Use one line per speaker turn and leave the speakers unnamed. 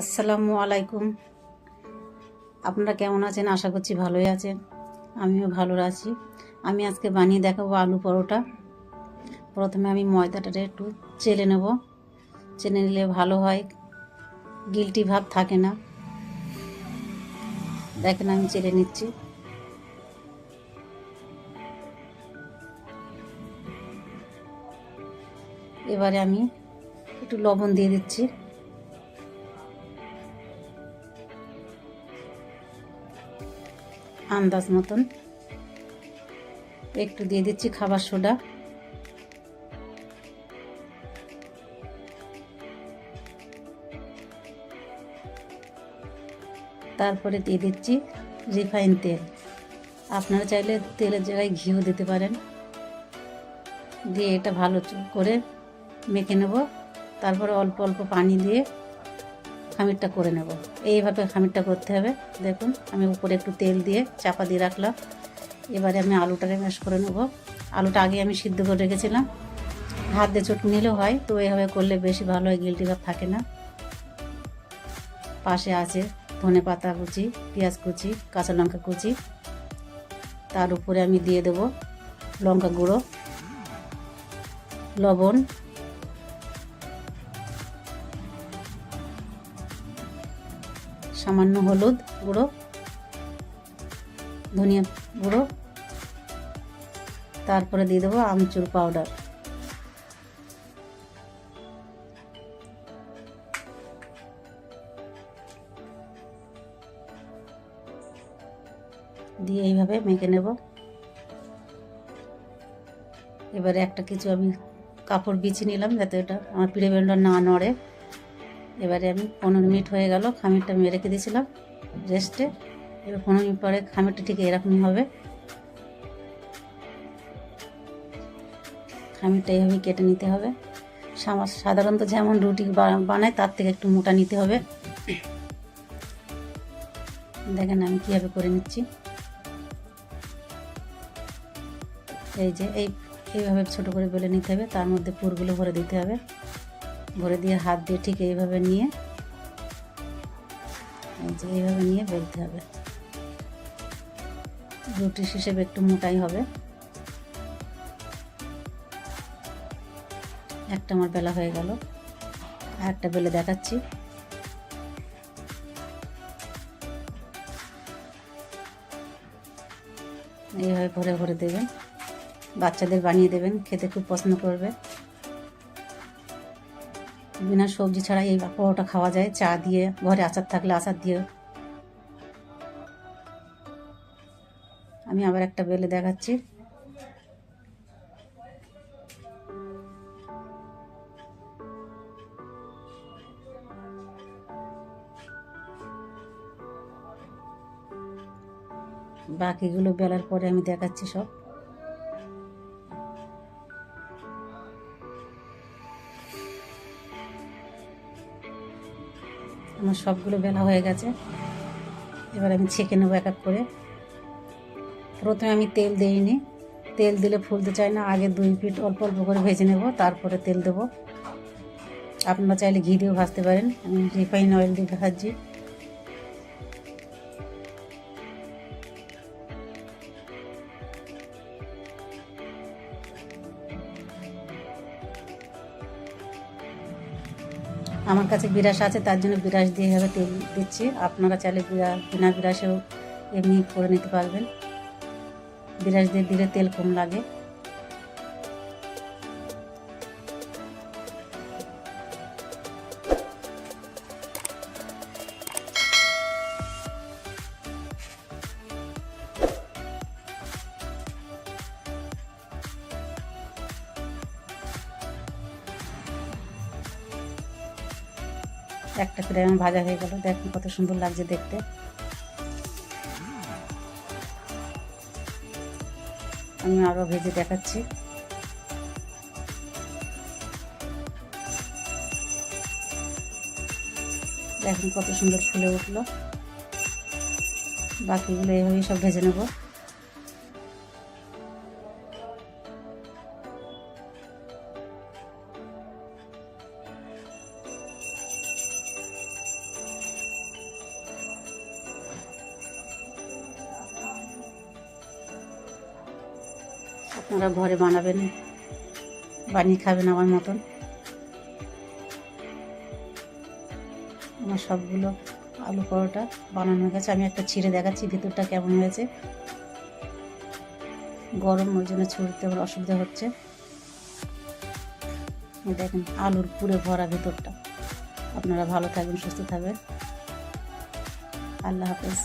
আসসালামু আলাইকুম। আপনারা কেমন আছেন? আশা করছি ভালোই আছেন। আমিও ভালো আছি। আমি আজকে বানিয়ে দেখাবো আলু পরোটা। প্রথমে আমি ময়দাটা একটু চেলে নেব। চেলে নিলে ভালো হয়। গিলটি ভাব থাকে না। দেখেন, আমি চেলে নিচ্ছি। এবারে আমি একটু লবণ দিয়ে দিচ্ছি। আন্দাজ মতন। একটু দিয়ে দিচ্ছি খাবার সোডা। তারপরে দিয়ে দিচ্ছি রিফাইন তেল। আপনারা চাইলে তেলের জায়গায় ঘিও দিতে পারেন। দিয়ে এটা ভালো করে মেখে নেব। তারপরে অল্প অল্প পানি দিয়ে খামিরটা করে নেব। এইভাবে খামিরটা করতে হবে। দেখুন, আমি উপরে একটু তেল দিয়ে চাপা দিয়ে রাখলাম। এবারে আমি আলুটাকে ম্যাশ করে নেব। আলুটা আগে আমি সিদ্ধ করে রেখেছিলাম। হাত দিয়ে চটকে নিলেও হয়, তো এইভাবে করলে বেশি ভালো হয় গিলটি ভাব থাকে না। পাশে আছে ধনে পাতা কুচি, পেঁয়াজ কুচি, কাঁচা লঙ্কা কুচি। তার উপরে আমি দিয়ে দেব লঙ্কা গুঁড়ো, লবণ সামান্য হলুদ গুঁড়ো, ধনিয়া গুঁড়ো, তারপরে দিয়ে দেবো আমচুর পাউডার। দিয়ে এইভাবে মেখে নেব। এবারে একটা কিছু আমি কাপড় বিছিয়ে নিলাম যাতে ওটা আমার পিড়ে বেলটা না নড়ে। এবারে আমি পনেরো মিনিট হয়ে গেল, খামিরটা আমি রেখে দিয়েছিলাম রেস্টে এবার পনেরো মিনিট পরে খামিরটা ঠিক এরকমই হবে। খামিরটা এইভাবে কেটে নিতে হবে। সাধারণত যেমন রুটি বানায়, তার থেকে একটু মোটা নিতে হবে। দেখেন আমি কীভাবে করে নিচ্ছি। এই যে, এই এইভাবে ছোট করে বেলে নিতে হবে, তার মধ্যে পুরগুলো ভরে দিতে হবে। ভরে দিয়ে হাত দিয়ে ঠিক এইভাবে নিয়ে যে এইভাবে নিয়ে বেলতে হবে। রুটি হিসেবে একটু মোটাই হবে। একটা আমার বেলা হয়ে গেল, আর একটা বেলে দেখাচ্ছি। এইভাবে ভরে ভরে দেবেন। বাচ্চাদের বানিয়ে দেবেন, খেতে খুব পছন্দ করবে। বিনা সবজি ছাড়া এই পরোটা খাওয়া যায়, চা দিয়ে, ঘরে আচার থাকলে আচার দিয়ে আমি আবার একটা বেলে দেখাচ্ছি। বাকিগুলো বেলার পরে আমি দেখাচ্ছি সব। আমার সবগুলো বেলা হয়ে গেছে। এবার আমি ছেঁকে নেব এক এক করে। প্রথমে আমি তেল দিইনি। তেল দিলে ফুলতে চাই না, আগে দুই পিঠ অল্প অল্প করে ভেজে নেব, তারপরে তেল দেবো। আপনারা চাইলে ঘি দিয়েও ভাজতে পারেন। আমি রিফাইন অয়েল দিয়ে ভাজছি। আমার কাছে বিরাস আছে, তার জন্য বিরাস দিয়ে হবে তেল দিচ্ছি। আপনারা চাইলে বিরা, বিনা বিরাসেও এমনি করে নিতে পারবেন। বিরাস দিয়ে দিলে তেল কম লাগে। একটা করে আমার ভাজা হয়ে গেল। দেখুন কত সুন্দর লাগছে দেখতে। আমি আরও ভেজে দেখাচ্ছি। দেখুন কত সুন্দর ফুলে উঠল। বাকিগুলো এভাবেই সব ভেজে নেব। আপনারা ঘরে বানাবেন, বানিয়ে খাবেন আমার মতন। আমার সবগুলো আলু পরোটা বানানো গেছে। আমি একটা ছিঁড়ে দেখাচ্ছি ভিতরটা কেমন হয়েছে। গরম ওই জন্য ছুটতে আমার অসুবিধা হচ্ছে। দেখেন, আলুর পুরে ভরা ভিতরটা। আপনারা ভালো থাকবেন, সুস্থ থাকবেন। আল্লাহ হাফেজ।